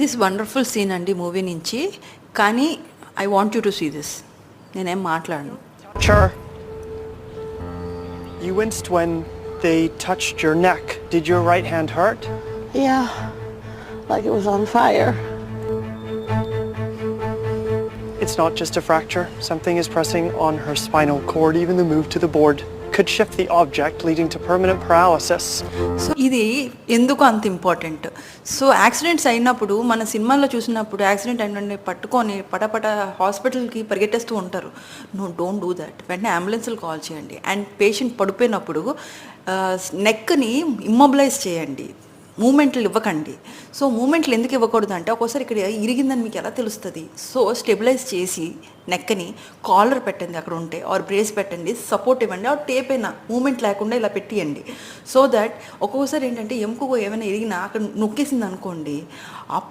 This wonderful scene అండి movie నుంచి కానీ I want you to see this నేనేం మాట్లాడను Sure. You winced when they touched your neck. Did your right hand hurt? Yeah, like it was on fire. It's not just a fracture. Something is pressing on her spinal cord. Even the move to the board could shift the object, leading to permanent paralysis. So ఇది ఎందుకు అంత important so accidents అయినప్పుడు మన సినిమాల్లో చూసినప్పుడు accident అయిన పట్టుకొని పటపట హాస్పిటల్కి పరిగెట్టేస్తూ ఉంటారు. నో డోంట్ డూ దట్ వెంటనే అంబులెన్స్లు కాల్ చేయండి. అండ్ పేషెంట్ పడిపోయినప్పుడు uh, నెక్ని ఇమ్మొబిలైజ్ చేయండి. మూమెంట్లు ఇవ్వకండి. సో మూమెంట్లు ఎందుకు ఇవ్వకూడదు అంటే ఒక్కోసారి ఇక్కడ ఇరిగిందని మీకు ఎలా తెలుస్తుంది? సో స్టెబిలైజ్ చేసి నెక్కని కాలర్ పెట్టండి అక్కడ ఉంటే ఆర్ బ్రేస్ పెట్టండి సపోర్ట్ ఇవ్వండి ఆ టేప్ అయినా మూమెంట్ లేకుండా ఇలా పెట్టియండి. సో దట్ ఒక్కొక్కసారి ఏంటంటే ఎముక ఏమైనా ఇరిగినా అక్కడ నొక్కేసింది అనుకోండి